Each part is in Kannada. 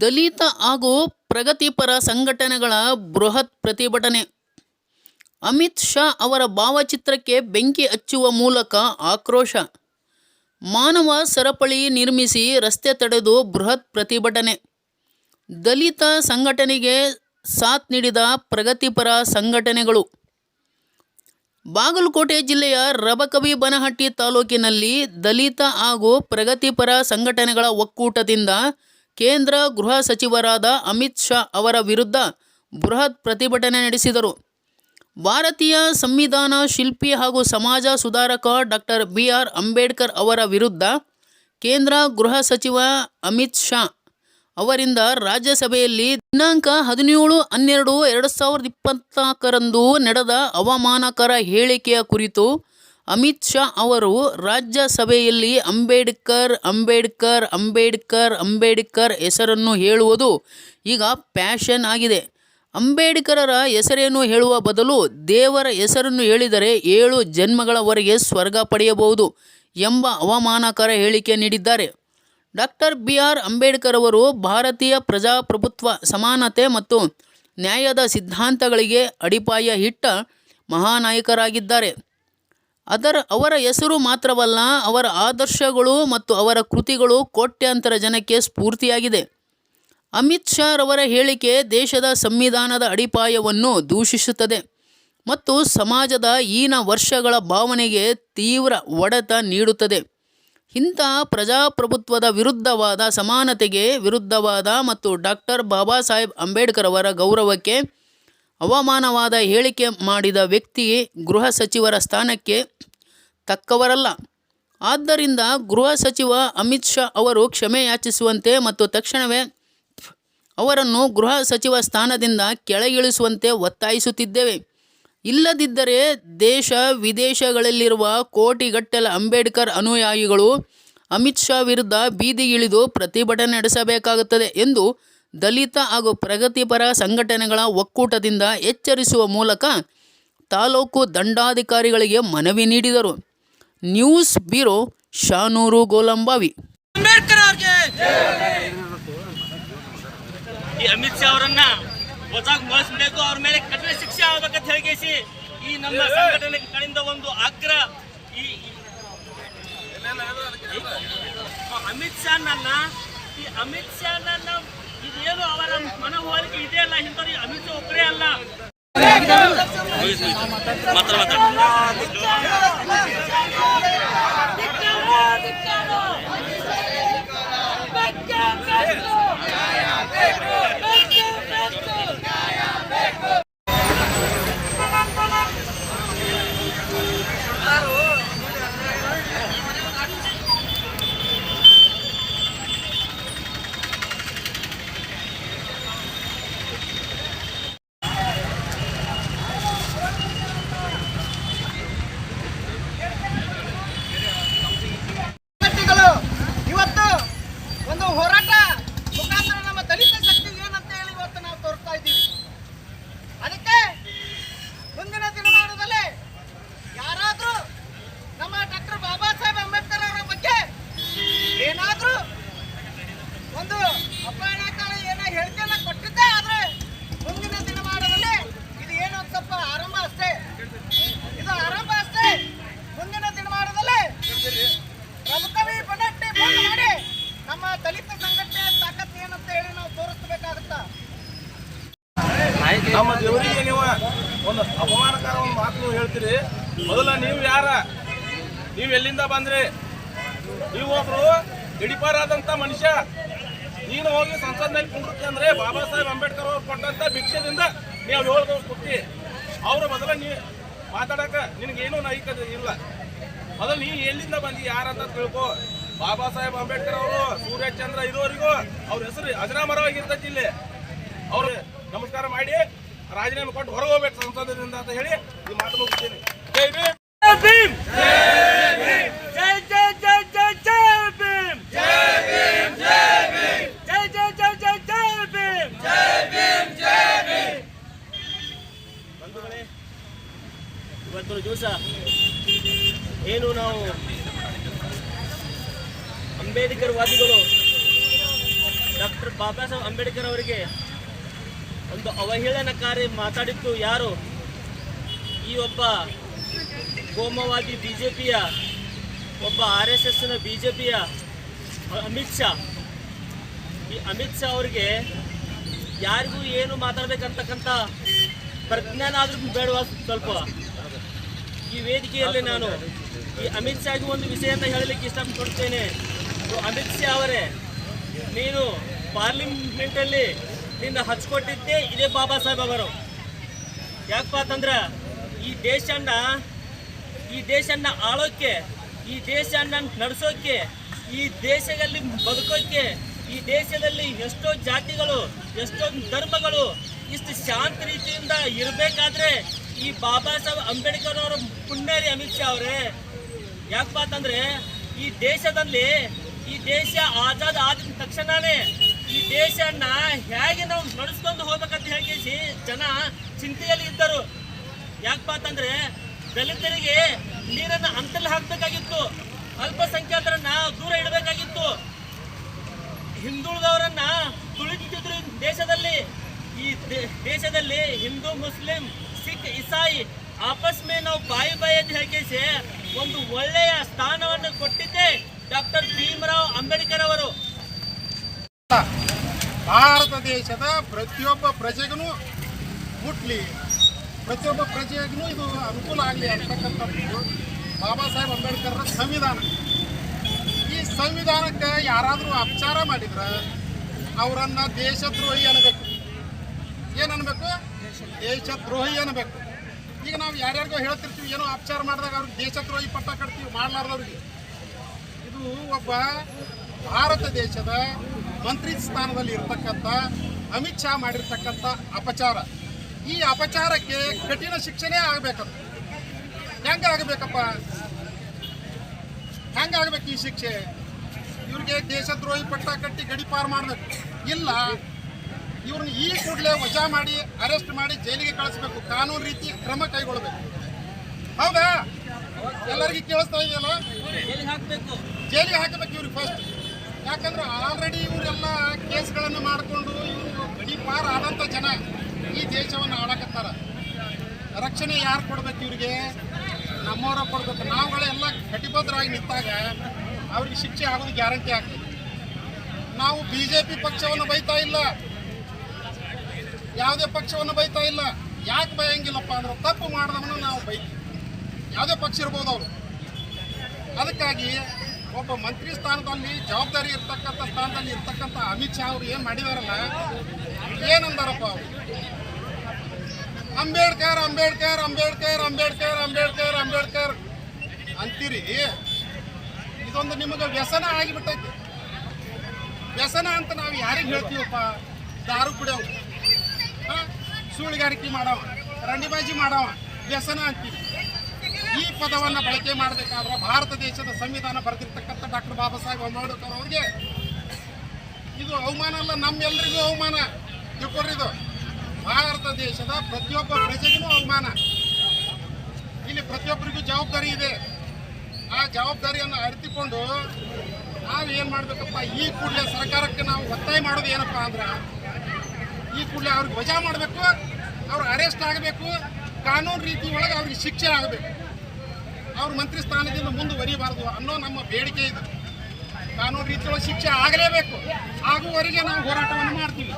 ದಲಿತ ಹಾಗೂ ಪ್ರಗತಿಪರ ಸಂಘಟನೆಗಳ ಬೃಹತ್ ಪ್ರತಿಭಟನೆ. ಅಮಿತ್ ಶಾ ಅವರ ಭಾವಚಿತ್ರಕ್ಕೆ ಬೆಂಕಿ ಹಚ್ಚುವ ಮೂಲಕ ಆಕ್ರೋಶ. ಮಾನವ ಸರಪಳಿ ನಿರ್ಮಿಸಿ ರಸ್ತೆ ತಡೆದು ಬೃಹತ್ ಪ್ರತಿಭಟನೆ. ದಲಿತ ಸಂಘಟನೆಗೆ ಸಾಥ್ ನೀಡಿದ ಪ್ರಗತಿಪರ ಸಂಘಟನೆಗಳು. ಬಾಗಲಕೋಟೆ ಜಿಲ್ಲೆಯ ರಬಕವಿ ಬನಹಟ್ಟಿ ತಾಲೂಕಿನಲ್ಲಿ ದಲಿತ ಹಾಗೂ ಪ್ರಗತಿಪರ ಸಂಘಟನೆಗಳ ಒಕ್ಕೂಟದಿಂದ ಕೇಂದ್ರ ಗೃಹ ಸಚಿವರಾದ ಅಮಿತ್ ಶಾ ಅವರ ವಿರುದ್ಧ ಬೃಹತ್ ಪ್ರತಿಭಟನೆ ನಡೆಸಿದರು. ಭಾರತೀಯ ಸಂವಿಧಾನ ಶಿಲ್ಪಿ ಹಾಗೂ ಸಮಾಜ ಸುಧಾರಕ ಡಾಕ್ಟರ್ ಬಿ ಆರ್ ಅಂಬೇಡ್ಕರ್ ಅವರ ವಿರುದ್ಧ ಕೇಂದ್ರ ಗೃಹ ಸಚಿವ ಅಮಿತ್ ಶಾ ಅವರಿಂದ ರಾಜ್ಯಸಭೆಯಲ್ಲಿ ದಿನಾಂಕ ಹದಿನೇಳು ಹನ್ನೆರಡು ಎರಡು ಸಾವಿರದ ಇಪ್ಪತ್ನಾಲ್ಕರಂದು ನಡೆದ ಅವಮಾನಕರ ಹೇಳಿಕೆಯ ಕುರಿತು ಅಮಿತ್ ಶಾ ಅವರು ರಾಜ್ಯಸಭೆಯಲ್ಲಿ ಅಂಬೇಡ್ಕರ್ ಅಂಬೇಡ್ಕರ್ ಅಂಬೇಡ್ಕರ್ ಅಂಬೇಡ್ಕರ್ ಹೆಸರನ್ನು ಹೇಳುವುದು ಈಗ ಪ್ಯಾಷನ್ ಆಗಿದೆ. ಅಂಬೇಡ್ಕರರ ಹೆಸರೇನು ಹೇಳುವ ಬದಲು ದೇವರ ಹೆಸರನ್ನು ಹೇಳಿದರೆ ಏಳು ಜನ್ಮಗಳವರೆಗೆ ಸ್ವರ್ಗ ಪಡೆಯಬಹುದು ಎಂಬ ಅವಮಾನಕರ ಹೇಳಿಕೆ ನೀಡಿದ್ದಾರೆ. ಡಾಕ್ಟರ್ ಬಿ ಆರ್ ಅಂಬೇಡ್ಕರ್ ಅವರು ಭಾರತೀಯ ಪ್ರಜಾಪ್ರಭುತ್ವ ಸಮಾನತೆ ಮತ್ತು ನ್ಯಾಯದ ಸಿದ್ಧಾಂತಗಳಿಗೆ ಅಡಿಪಾಯ ಇಟ್ಟ ಮಹಾನಾಯಕರಾಗಿದ್ದಾರೆ. ಅದರ ಅವರ ಹೆಸರು ಮಾತ್ರವಲ್ಲ, ಅವರ ಆದರ್ಶಗಳು ಮತ್ತು ಅವರ ಕೃತಿಗಳು ಕೋಟ್ಯಾಂತರ ಜನಕ್ಕೆ ಸ್ಫೂರ್ತಿಯಾಗಿದೆ. ಅಮಿತ್ ಶಾ ರವರ ಹೇಳಿಕೆ ದೇಶದ ಸಂವಿಧಾನದ ಅಡಿಪಾಯವನ್ನು ದೂಷಿಸುತ್ತದೆ ಮತ್ತು ಸಮಾಜದ ಈನ ವರ್ಷಗಳ ಭಾವನೆಗೆ ತೀವ್ರ ಒಡೆತ ನೀಡುತ್ತದೆ. ಇಂಥ ಪ್ರಜಾಪ್ರಭುತ್ವದ ವಿರುದ್ಧವಾದ, ಸಮಾನತೆಗೆ ವಿರುದ್ಧವಾದ ಮತ್ತು ಡಾಕ್ಟರ್ ಬಾಬಾ ಸಾಹೇಬ್ ಅಂಬೇಡ್ಕರ್ ಅವರ ಗೌರವಕ್ಕೆ ಅವಮಾನವಾದ ಹೇಳಿಕೆ ಮಾಡಿದ ವ್ಯಕ್ತಿ ಗೃಹ ಸಚಿವರ ಸ್ಥಾನಕ್ಕೆ ತಕ್ಕವರಲ್ಲ. ಆದ್ದರಿಂದ ಗೃಹ ಸಚಿವ ಅಮಿತ್ ಶಾ ಅವರು ಕ್ಷಮೆ ಯಾಚಿಸುವಂತೆ ಮತ್ತು ತಕ್ಷಣವೇ ಅವರನ್ನು ಗೃಹ ಸಚಿವ ಸ್ಥಾನದಿಂದ ಕೆಳಗಿಳಿಸುವಂತೆ ಒತ್ತಾಯಿಸುತ್ತಿದ್ದೇವೆ. ಇಲ್ಲದಿದ್ದರೆ ದೇಶ ವಿದೇಶಗಳಲ್ಲಿರುವ ಕೋಟಿಗಟ್ಟಲೆ ಅಂಬೇಡ್ಕರ್ ಅನುಯಾಯಿಗಳು ಅಮಿತ್ ಶಾ ವಿರುದ್ಧ ಬೀದಿಗಿಳಿದು ಪ್ರತಿಭಟನೆ ನಡೆಸಬೇಕಾಗುತ್ತದೆ ಎಂದು ದಲಿತ ಹಾಗೂ ಪ್ರಗತಿಪರ ಸಂಘಟನೆಗಳ ಒಕ್ಕೂಟದಿಂದ ಎಚ್ಚರಿಸುವ ಮೂಲಕ ತಾಲೂಕು ದಂಡಾಧಿಕಾರಿಗಳಿಗೆ ಮನವಿ ನೀಡಿದರು. News bureau Shanur Golambavi. Ambedkar ಅವ್ರಿಗೆ! ಈ ಅಮಿತ್ ಶಾ ಅವರನ್ನ ವಜಾಗ್ ಬಳಸಬೇಕು ಅವ್ರ ಮೇಲೆ ಕಠಿಣ ಶಿಕ್ಷೆ ಆಗಬೇಕಂತ ಹೇಳಿಸಿ ಈ ನಮ್ಮ ಸಂಘಟನೆ ಕಡೆಯಿಂದ ಒಂದು ಆಗ್ರಹ ಈ ಅಮಿತ್ ಶಾ ನನ್ನ ಈ ಅಮಿತ್ ಶಾ ನನ್ನ ಇದೇನು ಅವರ ಮನವೊಲಿಕೆ ಇದೆಯಲ್ಲ ಇಂಥವ್ರು ಅಮಿತ್ ಶಾ ಒಬ್ಬರೇ ಅಲ್ಲ ಮಾತ್ರ ವಿದ್ಯಾರ್ಥಿಗಳು ಇವತ್ತು ಒಂದು ಹೋರಾಟ ಮುಖಾಂತರ ನಮ್ಮ ದಲಿತ ಶಕ್ತಿ ಏನಂತ ಹೇಳಿ ಇವತ್ತು ನಾವು ತೋರಿಸ್ತಾ ಇದ್ದೀವಿ ಅದಕ್ಕೆ ಮುಂದಿನ ದಿನಮಾನದಲ್ಲಿ ಯಾರಾದ್ರೂ ನಮ್ಮ ಡಾಕ್ಟರ್ ಬಾಬಾ ಸಾಹೇಬ್ ಅಂಬೇಡ್ಕರ್ ಅವರ ಬಗ್ಗೆ ಏನಾದ್ರೂ ಒಂದು ಅಪಹರಣಕಾರಿ ಏನೋ ಹೇಳಿಕೆಯನ್ನ ಕೊಟ್ಟಿದ್ದೇ ಆದ್ರೆ ಮುಂದಿನ ದಿನಮಾನದಲ್ಲಿ ಇದು ಏನು ಒಂದು ಸ್ವಲ್ಪ ಆರಂಭ ಅಷ್ಟೇ ಇದು ಆರಂಭ ಅಷ್ಟೇ ಮುಂದಿನ ದಿನಮಾನದಲ್ಲಿ ಪ್ರಮುಖವೇ ಬನ್ನಟ್ಟಿ ಬಂದ್ ಮಾಡಿ ನಮ್ಮ ದಲಿತ ಸಂಘಟನೆಯ ತಾಕತ್ ಏನಂತ ಹೇಳಿ ನಾವು ತೋರಿಸ್ಬೇಕಾಗುತ್ತಾ ನಮ್ಮ ದೇವರಿಗೆ ನೀವು ಒಂದು ಅಪಮಾನಕರ ಒಂದು ಹೇಳ್ತೀರಿ ಮೊದಲ ನೀವು ಯಾರ? ನೀವು ಎಲ್ಲಿಂದ ಬಂದ್ರಿ? ನೀವು ಒಬ್ರು ಗಡಿಪಾರಾದಂಥ ಮನುಷ್ಯ. ನೀನು ಹೋಗಿ ಸಂಸತ್ನಲ್ಲಿ ಕುಂಡ್ರಿ ಅಂದ್ರೆ ಬಾಬಾ ಸಾಹೇಬ್ ಅಂಬೇಡ್ಕರ್ ಅವ್ರು ಕೊಟ್ಟಂತ ಭಿಕ್ಷದಿಂದ ನೀವು ಏಳು ಕೊಟ್ಟಿ. ಅವ್ರ ಮೊದಲ ನೀ ಮಾತಾಡಕ ನಿನಗೇನು ನೈಕತೆ ಇಲ್ಲ. ಮೊದಲು ನೀ ಎಲ್ಲಿಂದ ಬಂದಿ ಯಾರಂತ ತಿಳ್ಕೊ. ಬಾಬಾ ಸಾಹೇಬ್ ಅಂಬೇಡ್ಕರ್ ಅವರು ಸೂರ್ಯಚಂದ್ರ ಇರೋರಿಗೂ ಅವ್ರ ಹೆಸರು ಅಜರಾಮರವಾಗಿರ್ತೈತಿ ಇಲ್ಲಿ. ಅವ್ರು ನಮಸ್ಕಾರ ಮಾಡಿ ರಾಜೀನಾಮೆ ಕೊಟ್ಟು ಹೊರಗೆ ಹೋಗ್ಬೇಕು ಸಂಸದದಿಂದ ಅಂತ ಹೇಳಿ ಈ ಮಾತು ಮುಗಿಸ್ತೀನಿ ಜೈ ಭೀಮ್ ಜೈ ಜೈ ಜೈ ಜೈ ಜೈ ಭೀಮ್ ಜೈ ಜೈ ಜೈ ಜೈ ಜೈ ಭೀಮ್ ಬಂಧುಗಳೇ ಇವತ್ತಿನ ದಿವಸ ಏನು ನಾವು ಅಂಬೇಡ್ಕರ್ ವಾದಿಗಳು ಡಾಕ್ಟರ್ ಬಾಬಾ ಸಾಹೇಬ್ ಅಂಬೇಡ್ಕರ್ ಅವರಿಗೆ ಒಂದು ಅವಹೇಳನಕಾರಿ ಮಾತಾಡಿದ್ದು ಯಾರು? ಈ ಒಬ್ಬ ಕೋಮವಾದಿ ಬಿಜೆಪಿಯ, ಒಬ್ಬ ಆರ್ ಎಸ್ ಎಸ್ನ ಬಿಜೆಪಿಯ ಅಮಿತ್ ಶಾ. ಈ ಅಮಿತ್ ಶಾ ಅವರಿಗೆ ಯಾರಿಗೂ ಏನು ಮಾತಾಡ್ಬೇಕಂತಕ್ಕಂಥ ಪ್ರಜ್ಞಾನ ಆದ್ರೂ ಬೇಡವಾ ಸ್ವಲ್ಪ? ಈ ವೇದಿಕೆಯಲ್ಲಿ ನಾನು ಈ ಅಮಿತ್ ಶಾಗೂ ಒಂದು ವಿಷಯ ಅಂತ ಹೇಳಲಿಕ್ಕೆ ಇಷ್ಟಪಡ್ತೇನೆ. ಅಮಿತ್ ಶಾ ಅವರೇ, ನೀನು ಪಾರ್ಲಿಮೆಂಟಲ್ಲಿ ನಿನ್ನ ಹಚ್ಕೊಟ್ಟಿದ್ದೆ ಇದೇ ಬಾಬಾ ಸಾಹೇಬ್ ಅವರು. ಯಾಕಪ್ಪ ಅಂತಂದ್ರ ಈ ದೇಶನ್ನ ಈ ದೇಶನ್ನ ಆಳೋಕ್ಕೆ ಈ ದೇಶನ್ನ ನಡೆಸೋಕೆ, ಈ ದೇಶದಲ್ಲಿ ಬದುಕೋಕೆ, ಈ ದೇಶದಲ್ಲಿ ಎಷ್ಟೋ ಜಾತಿಗಳು, ಎಷ್ಟೋ ಧರ್ಮಗಳು ಇಷ್ಟು ಶಾಂತ ರೀತಿಯಿಂದ ಇರಬೇಕಾದ್ರೆ ಈ ಬಾಬಾ ಸಾಹೇಬ್ ಅಂಬೇಡ್ಕರ್ ಅವರ ಪುಣ್ಯರಿ ಅಮಿತ್ ಶಾ ಅವರೇ. ಯಾಕಪ್ಪ ಅಂತಂದ್ರೆ ಈ ದೇಶದಲ್ಲಿ, ಈ ದೇಶ ಆಜಾದ್ ಆದ ತಕ್ಷಣನೇ ಈ ದೇಶನ ಹೇಗೆ ನಾವು ನಡೆಸ್ಕೊಂಡು ಹೋಗ್ಬೇಕಂತ ಹೇಳಿ ಜನ ಚಿಂತೆಯಲ್ಲಿ ಇದ್ದರು. ಯಾಕಪ್ಪ ಅಂತಂದ್ರೆ ದಲಿತರಿಗೆ ನೀರನ್ನ ಅಂತಲ್ಲಿ ಹಾಕ್ಬೇಕಾಗಿತ್ತು, ಅಲ್ಪಸಂಖ್ಯಾತರನ್ನ ದೂರ ಇಡಬೇಕಾಗಿತ್ತು. ಹಿಂದುಳಿದವರನ್ನ ತುಳಿತಿದ್ರು ದೇಶದಲ್ಲಿ. ಈ ದೇಶದಲ್ಲಿ ಹಿಂದೂ, ಮುಸ್ಲಿಂ, ಸಿಖ್, ಇಸಾಯಿ ಆಪಸ್ ಮೇ ನಾವು ಬಾಯಿ ಬಾಯಿ ಅಂತ ಹೇಳಿಸಿ ಒಂದು ಒಳ್ಳೆಯ ಸ್ಥಾನವನ್ನು ಕೊಟ್ಟಿದ್ದೆ ಡಾಕ್ಟರ್ ಭೀಮರಾವ್ ಅಂಬೇಡ್ಕರ್ ಅವರು. ಭಾರತ ದೇಶದ ಪ್ರತಿಯೊಬ್ಬ ಪ್ರಜೆಗೂ ಮುಟ್ಲಿ. ಪ್ರತಿಯೊಬ್ಬ ಪ್ರಜೆಗೂ ಇದು ಅನುಕೂಲ ಆಗಲಿ ಅಂತಕ್ಕಂಥದ್ದು ಬಾಬಾ ಸಾಹೇಬ್ ಅಂಬೇಡ್ಕರ್ ಸಂವಿಧಾನ. ಈ ಸಂವಿಧಾನಕ್ಕೆ ಯಾರಾದರೂ ಅಪಚಾರ ಮಾಡಿದ್ರೆ ಅವರನ್ನು ದೇಶದ್ರೋಹಿ ಅನ್ನಬೇಕು. ಏನು ಅನ್ಬೇಕು ದೇಶದ್ರೋಹಿ ಅನ್ನಬೇಕು. ಈಗ ನಾವು ಯಾರ್ಯಾರಿಗೋ ಹೇಳ್ತಿರ್ತೀವಿ, ಏನೋ ಅಪಚಾರ ಮಾಡಿದಾಗ ಅವ್ರಿಗೆ ದೇಶದ್ರೋಹಿ ಪಟ್ಟ ಕಟ್ತೀವಿ, ಮಾಡಲಾರ್ದವ್ರಿಗೆ. ಇದು ಒಬ್ಬ ಭಾರತ ದೇಶದ ಮಂತ್ರಿ ಸ್ಥಾನದಲ್ಲಿ ಇರ್ತಕ್ಕಂಥ, ಅಮಿತ್ ಶಾ ಮಾಡಿರ್ತಕ್ಕಂಥ ಅಪಚಾರ. ಈ ಅಪಚಾರಕ್ಕೆ ಕಠಿಣ ಶಿಕ್ಷೆನೇ ಆಗಬೇಕು ಹೆಂಗೆ ಆಗಬೇಕಪ್ಪ? ಹೆಂಗೆ ಆಗ್ಬೇಕು ಈ ಶಿಕ್ಷೆ? ಇವ್ರಿಗೆ ದೇಶದ್ರೋಹಿ ಪಟ್ಟ ಕಟ್ಟಿ ಗಡಿಪಾರು ಮಾಡಬೇಕು. ಇಲ್ಲ ಇವ್ರನ್ನ ಈ ಕೂಡಲೇ ವಜಾ ಮಾಡಿ, ಅರೆಸ್ಟ್ ಮಾಡಿ ಜೈಲಿಗೆ ಕಳಿಸ್ಬೇಕು. ಕಾನೂನು ರೀತಿ ಕ್ರಮ ಕೈಗೊಳ್ಬೇಕು. ಹೌದಾ? ಎಲ್ಲರಿಗೂ ಕೇಳಿಸ್ತಾ ಇದೆಯಲ್ಲ? ಜೈಲಿಗೆ ಹಾಕಬೇಕು. ಇವ್ರಿಗೆ ಫಸ್ಟ್ ಯಾಕಂದ್ರೆ ಆಲ್ರೆಡಿ ಇವರೆಲ್ಲ ಕೇಸ್ಗಳನ್ನು ಮಾಡಿಕೊಂಡು ಇವರು ಗಡಿ ಪಾರ್ ಆದಂಥ ಜನ ಈ ದೇಶವನ್ನು ಆಳಕತ್ತಾರ. ರಕ್ಷಣೆ ಯಾರು ಕೊಡ್ಬೇಕು ಇವ್ರಿಗೆ? ನಮ್ಮವರ ಕೊಡ್ಬೇಕು. ನಾವುಗಳೆಲ್ಲ ಕಟಿಬದ್ಧರಾಗಿ ನಿಂತಾಗ ಅವ್ರಿಗೆ ಶಿಕ್ಷೆ ಆಗೋದು ಗ್ಯಾರಂಟಿ ಆಗ್ತದೆ. ನಾವು ಬಿ ಜೆ ಪಿ ಪಕ್ಷವನ್ನು ಬೈತಾ ಇಲ್ಲ. ಯಾವುದೇ ಪಕ್ಷವನ್ನು ಬೈತಾ ಇಲ್ಲ. ಯಾಕೆ ಬಯಂಗಿಲ್ಲಪ್ಪ ಅಂದ್ರೆ ತಪ್ಪು ಮಾಡಿದವನು ನಾವು ಬೈತೀವಿ. ಯಾವುದೇ ಪಕ್ಷ ಇರ್ಬೋದು ಅವರು. ಅದಕ್ಕಾಗಿ ಒಬ್ಬ ಮಂತ್ರಿ ಸ್ಥಾನದಲ್ಲಿ ಜವಾಬ್ದಾರಿ ಇರ್ತಕ್ಕಂಥ ಸ್ಥಾನದಲ್ಲಿ ಇರ್ತಕ್ಕಂಥ ಅಮಿತ್ ಶಾ ಅವರು ಏನು ಮಾಡಿದಾರಲ್ಲ ಏನಂದಾರಪ್ಪ ಅವರು? ಅಂಬೇಡ್ಕರ್ ಅಂಬೇಡ್ಕರ್ ಅಂಬೇಡ್ಕರ್ ಅಂಬೇಡ್ಕರ್ ಅಂಬೇಡ್ಕರ್ ಅಂಬೇಡ್ಕರ್ ಅಂತೀರಿ? ಇದೊಂದು ನಿಮಗೆ ವ್ಯಸನ ಆಗಿಬಿಟ್ಟೈತಿ. ವ್ಯಸನ ಅಂತ ನಾವು ಯಾರಿಗೆ ಹೇಳ್ತೀವಪ್ಪ? ದಾರು ಕುಡಿಯವ ಸುಳ್ಳುಗಾರಿಕೆ ಮಾಡವ ರಂಡಿಬಾಜಿ ಮಾಡವ ವ್ಯಸನ ಅಂತೀವಿ ಪದವನ್ನು ಬಳಕೆ ಮಾಡಬೇಕಾದ್ರೆ ಭಾರತ ದೇಶದ ಸಂವಿಧಾನ ಬರೆದಿರ್ತಕ್ಕಂಥ ಡಾಕ್ಟರ್ ಬಾಬಾ ಸಾಹೇಬ್ ಅಂಬೇಡ್ಕರ್ ಅವ್ರಿಗೆ ಇದು ಅವಮಾನ ಅಲ್ಲ ನಮ್ಮೆಲ್ಲರಿಗೂ ಅವಮಾನ. ತಿಳ್ಕೊಡ್ರಿ ಇದು. ಭಾರತ ದೇಶದ ಪ್ರತಿಯೊಬ್ಬ ಪ್ರಜೆಗೂ ಅವಮಾನ. ಇಲ್ಲಿ ಪ್ರತಿಯೊಬ್ಬರಿಗೂ ಜವಾಬ್ದಾರಿ ಇದೆ. ಆ ಜವಾಬ್ದಾರಿಯನ್ನು ಅರಿತುಕೊಂಡು ನಾವು ಏನು ಮಾಡಬೇಕಪ್ಪ? ಈ ಕೂಡಲೇ ಸರ್ಕಾರಕ್ಕೆ ನಾವು ಒತ್ತಾಯ ಮಾಡೋದು ಏನಪ್ಪ ಅಂದ್ರೆ, ಈ ಕೂಡಲೇ ಅವ್ರಿಗೆ ವಜಾ ಮಾಡಬೇಕು, ಅವ್ರು ಅರೆಸ್ಟ್ ಆಗಬೇಕು, ಕಾನೂನು ರೀತಿ ಒಳಗೆ ಅವ್ರಿಗೆ ಶಿಕ್ಷೆ ಆಗಬೇಕು. ಅವ್ರ ಮಂತ್ರಿ ಸ್ಥಾನದಿಂದ ಮುಂದುವರಿಯಬಾರದು ಅನ್ನೋ ನಮ್ಮ ಬೇಡಿಕೆ ಇದೆ. ಕಾನೂನು ರೀತಿಯೊಳಗೆ ಶಿಕ್ಷೆ ಆಗಲೇಬೇಕು. ಆಗುವವರೆಗೆ ನಾವು ಹೋರಾಟವನ್ನು ಮಾಡ್ತೀವಿ.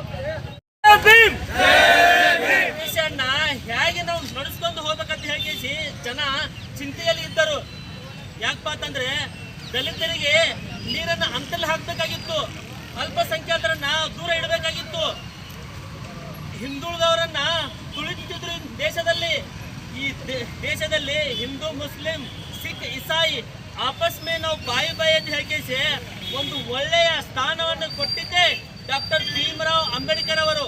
ಹೇಗೆ ನಾವು ನಡೆಸ್ಕೊಂಡು ಹೋಗ್ಬೇಕಂತ ಹೇಳಿ ಜನ ಚಿಂತೆಯಲ್ಲಿ ಇದ್ದರು. ಯಾಕಪ್ಪ ಅಂತಂದ್ರೆ ದಲಿತರಿಗೆ ನೀರನ್ನ ಅಂತಲ್ಲಿ ಹಾಕ್ಬೇಕಾಗಿತ್ತು. ಅಲ್ಪಸಂಖ್ಯಾತರನ್ನ ದೂರ ಇಡಬೇಕಾಗಿತ್ತು. ಹಿಂದುಳಿದವರನ್ನ ತುಳಿತಿದ್ರು ದೇಶದಲ್ಲಿ. ಈ ದೇಶದಲ್ಲಿ ಹಿಂದೂ, ಮುಸ್ಲಿಂ, ಸಿಖ್, ಇಸಾಯಿ ಆಪಸ್ ಮೇ ನಾವು ಬಾಯಿ ಬಾಯಿ ಹೇಗೆ ಒಂದು ಒಳ್ಳೆಯ ಸ್ಥಾನವನ್ನು ಕೊಟ್ಟಿದ್ದೆ ಡಾಕ್ಟರ್ ಭೀಮರಾವ್ ಅಂಬೇಡ್ಕರ್ ಅವರು.